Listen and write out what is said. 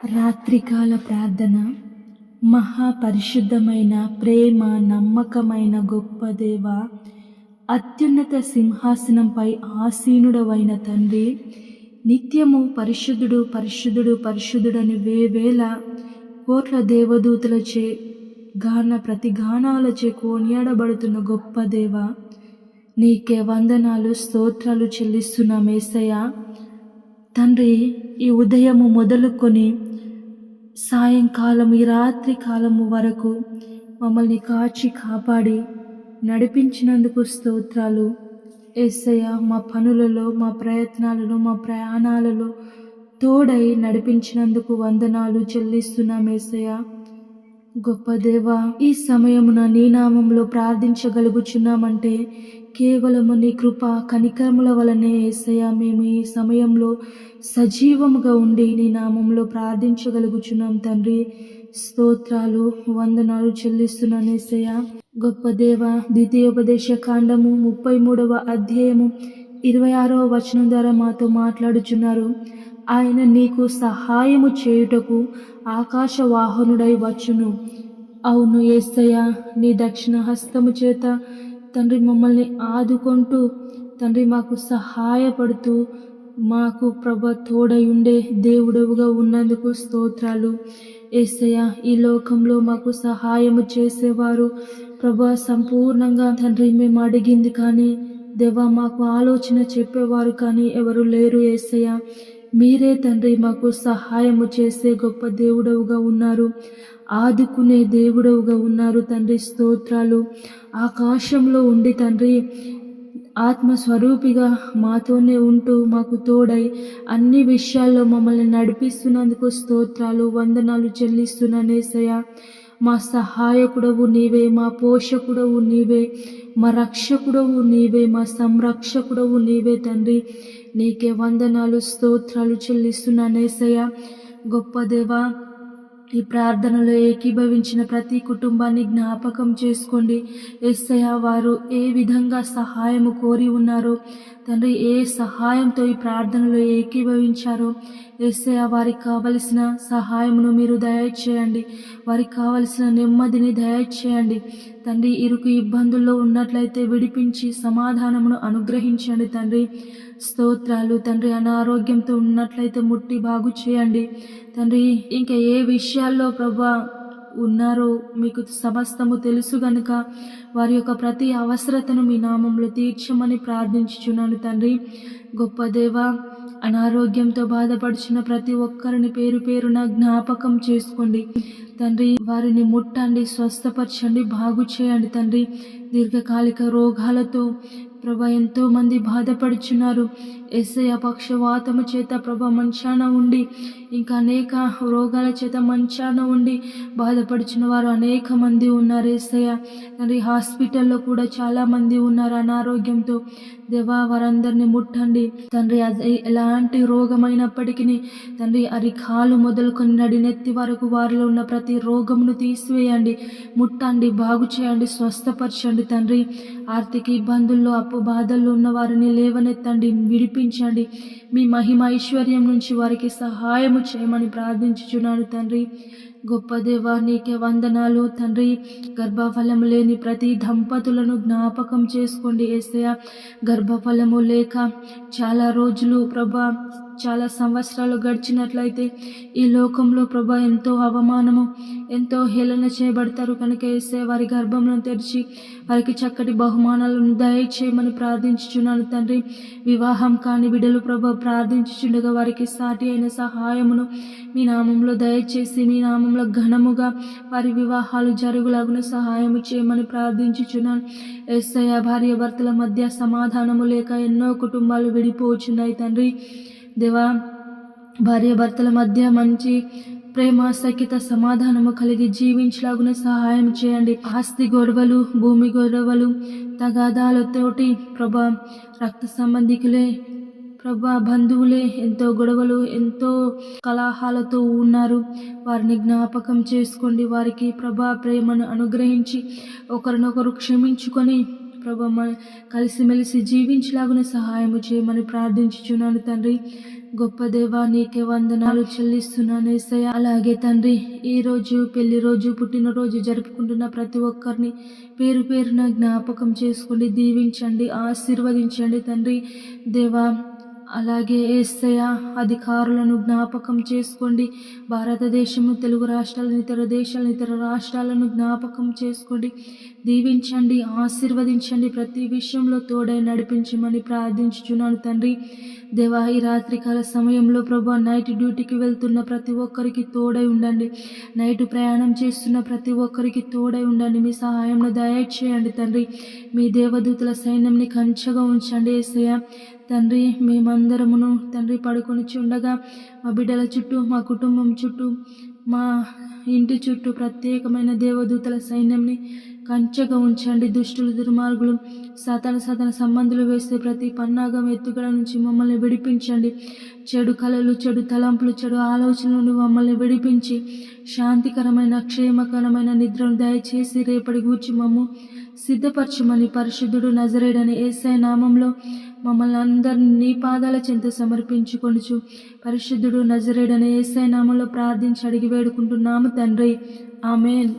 రాత్రికాల ప్రార్థన మహాపరిశుద్ధమైన ప్రేమ నమ్మకమైన గొప్ప దేవ అత్యున్నత సింహాసనంపై ఆసీనుడవైన తండ్రి నిత్యము పరిశుద్ధుడు పరిశుద్ధుడు పరిశుద్ధుడని వేవేల కోట్ల దేవదూతలచే గాన ప్రతి గానాలచే కోనియాడబడుతున్న గొప్ప దేవ నీకే వందనాలు స్తోత్రాలు చెల్లిస్తున్న మేసయ్య తండ్రి ఈ ఉదయము మొదలుకొని సాయంకాలం ఈ రాత్రి కాలము వరకు మమ్మల్ని కాచి కాపాడి నడిపించినందుకు స్తోత్రాలు. ఏసయ్య మా పనులలో మా ప్రయత్నాలలో మా ప్రయాణాలలో తోడై నడిపించినందుకు వందనాలు చెల్లిస్తున్నాం ఏసయ్య. గొప్ప దేవ ఈ సమయమున నీ నామంలో ప్రార్థించగలుగుచున్నామంటే కేవలము నీ కృప కనికరముల వలనే ఏసయ్య మేము ఈ సమయంలో సజీవముగా ఉండి నీ నామంలో ప్రార్థించగలుగుచున్నాం తండ్రి. స్తోత్రాలు వందనాలు చెల్లిస్తున్నాను ఏసయ్య. గొప్ప దేవ ద్వితీయోపదేశ కాండము ముప్పై మూడవ అధ్యాయము ఇరవై ఆరవ వచనం ద్వారా మాతో మాట్లాడుచున్నారు. ఆయన నీకు సహాయము చేయుటకు ఆకాశ వాహనుడై వచ్చును. అవును ఏసయ్య నీ దక్షిణ హస్తము చేత తండ్రి మమ్మల్ని ఆదుకుంటూ తండ్రి మాకు సహాయపడుతూ మాకు ప్రభ తోడై ఉండే దేవుడవుగా ఉన్నందుకు స్తోత్రాలు. ఏసయ్య ఈ లోకంలో మాకు సహాయము చేసేవారు. ప్రభా సంపూర్ణంగా తండ్రి మేము అడిగింది కానీ దేవా మాకు ఆలోచన చెప్పేవారు కానీ ఎవరు లేరు ఏసయ్య. మీరే తండ్రి మాకు సహాయము చేసే గొప్ప దేవుడవుగా ఉన్నారు. ఆదుకునే దేవుడవుగా ఉన్నారు తండ్రి స్తోత్రాలు. ఆకాశంలో ఉండి తండ్రి ఆత్మస్వరూపిగా మాతోనే ఉంటూ మాకు తోడై అన్ని విషయాల్లో మమ్మల్ని నడిపిస్తున్నందుకు స్తోత్రాలు వందనాలు చెల్లిస్తున్నానేసయ్యా మా సహాయకుడవు నీవే మా పోషకుడవు నీవే మా రక్షకుడవు నీవే మా సంరక్షకుడవు నీవే తండ్రి. నీకే వందనాలు స్తోత్రాలు చెల్లిస్తున్నానేసయ్య గొప్ప దేవా ఈ ప్రార్థనలో ఏకీభవించిన ప్రతి కుటుంబాన్ని జ్ఞాపకం చేసుకోండి. ఎస్ఐ వారు ఏ విధంగా సహాయము కోరి ఉన్నారో తండ్రి ఏ సహాయంతో ఈ ప్రార్థనలో ఏకీభవించారో ఎస్ఐ వారికి కావలసిన సహాయమును మీరు దయచేయండి. వారికి కావలసిన నెమ్మదిని దయచేయండి. తండ్రి ఇరుకు ఇబ్బందుల్లో ఉన్నట్లయితే విడిపించి సమాధానమును అనుగ్రహించండి తండ్రి. స్తోత్రాలు. తండ్రి అనారోగ్యంతో ఉన్నట్లయితే ముట్టి బాగు చేయండి. తండ్రి ఇంకా ఏ విషయాల్లో ప్రభా ఉన్నారో మీకు సమస్తము తెలుసు గనుక వారి యొక్క ప్రతి అవసరతను మీ నామంలో తీర్చమని ప్రార్థించుచున్నాను తండ్రి. గొప్ప దేవ అనారోగ్యంతో బాధపడుచున్న ప్రతి ఒక్కరిని పేరు పేరున జ్ఞాపకం చేసుకోండి. తండ్రి వారిని ముట్టండి స్వస్థపరచండి బాగు చేయండి తండ్రి. దీర్ఘకాలిక రోగాలతో ప్రభ ఎంతో మంది బాధపడుచున్నారు. ఎస్ఐ పక్షవాతము చేత ప్రభ మంచాన ఉండి ఇంకా అనేక రోగాల చేత మంచాన ఉండి బాధపడుచున్న వారు అనేక మంది ఉన్నారు ఎస్ఐ తండ్రి హాస్పిటల్లో కూడా చాలా మంది ఉన్నారు అనారోగ్యంతో. దేవా వారందరినీ ముట్టండి. తండ్రి అది ఎలాంటి రోగమైనప్పటికీ తండ్రి అరికాలు మొదలుకొని నడినెత్తి వరకు వారిలో ఉన్న ప్రతి రోగమును తీసివేయండి. ముట్టండి బాగు చేయండి స్వస్థపరచండి తండ్రి. ఆర్థిక ఇబ్బందుల్లో అప్పు బాధల్లో ఉన్న వారిని లేవనెత్తండి విడిపించండి. మీ మహిమ ఐశ్వర్యం నుంచి వారికి సహాయము చేయమని ప్రార్థించుచున్నాను తండ్రి. గొప్ప దేవా నీకే వందనాలు తండ్రి. గర్భఫలము లేని ప్రతి దంపతులను జ్ఞాపకం చేసుకోండి ఏసయ గర్భఫలము లేక చాలా రోజులు ప్రభా చాలా సంవత్సరాలు గడిచినట్లయితే ఈ లోకంలో ప్రభా ఎంతో అవమానము ఎంతో హేళన చేయబడతారు. కనుక వేసే వారి గర్భంలో తెరిచి వారికి చక్కటి బహుమానాలను దయచేయమని ప్రార్థించుచున్నాను తండ్రి. వివాహం కాని బిడ్డలు ప్రభా ప్రార్థించుచుండగా వారికి సాటి అయిన సహాయమును మీ నామంలో దయచేసి మీ నామంలో ఘనముగా వారి వివాహాలు జరుగులాగున సహాయము చేయమని ప్రార్థించుచున్నాను. ఎస్ఐ భార్య భర్తల మధ్య సమాధానము లేక ఎన్నో కుటుంబాలు విడిపోచున్నాయి తండ్రి. దేవా భార్యాభర్తల మధ్య మంచి ప్రేమ సఖ్యత సమాధానము కలిగి జీవించలాగున సహాయం చేయండి. ఆస్తి గొడవలు భూమి గొడవలు తగాదాలతోటి ప్రభా రక్త సంబంధికులే ప్రభా బంధువులే ఎంతో గొడవలు ఎంతో కలహాలతో ఉన్నారు. వారిని జ్ఞాపకం చేసుకోండి. వారికి ప్రభా ప్రేమను అనుగ్రహించి ఒకరినొకరు క్షమించుకొని ప్రభా కలిసిమెలిసి జీవించలాగున సహాయము చేయమని ప్రార్థించుచున్నాను తండ్రి. గొప్ప దేవా నీకే వందనాలు చెల్లిస్తున్నాను ఏసయ్య. అలాగే తండ్రి ఈ రోజు పెళ్ళి రోజు పుట్టినరోజు జరుపుకుంటున్న ప్రతి ఒక్కరిని పేరు పేరున జ్ఞాపకం చేసుకోండి దీవించండి ఆశీర్వదించండి తండ్రి. దేవా అలాగే ఏసయ అధికారులను జ్ఞాపకం చేసుకోండి. భారతదేశము తెలుగు రాష్ట్రాలను ఇతర దేశాలను ఇతర రాష్ట్రాలను జ్ఞాపకం చేసుకోండి. దీవించండి ఆశీర్వదించండి. ప్రతి విషయంలో తోడై నడిపించమని ప్రార్థించుచున్నాను తండ్రి. దేవా ఈ రాత్రికాల సమయంలో ప్రభు నైట్ డ్యూటీకి వెళ్తున్న ప్రతి ఒక్కరికి తోడై ఉండండి. నైట్ ప్రయాణం చేస్తున్న ప్రతి ఒక్కరికి తోడై ఉండండి. మీ సహాయంలో దయచేయండి తండ్రి. మీ దేవదూతుల సైన్యంని కంచగా ఉంచండి ఏసయ్య. తండ్రి మేమందరమును తండ్రి పడుకొని ఉండగా మా బిడ్డల చుట్టూ మా కుటుంబం చుట్టూ మా ఇంటి చుట్టూ ప్రత్యేకమైన దేవదూతల సైన్యంని కంచెగా ఉంచండి. దుష్టులు దుర్మార్గులు సతన సతన సంబంధులు వేస్తే ప్రతి పన్నాగం ఎత్తుగడ నుంచి మమ్మల్ని విడిపించండి. చెడు కళలు చెడు తలంపులు చెడు ఆలోచనల నుండి మమ్మల్ని విడిపించి శాంతికరమైన క్షేమకరమైన నిద్రను దయచేసి రేపటి గూర్చి మమ్ము సిద్ధపరచమని పరిశుద్ధుడు నజరేడని ఏసై నామంలో మమ్మల్ని అందరినీ నీ పాదాల చెంత సమర్పించుకొనుచు పరిశుద్ధుడు నజరేడని ఏసై నామంలో ప్రార్థించి అడిగి వేడుకుంటున్నాము తండ్రి. ఆమెన్.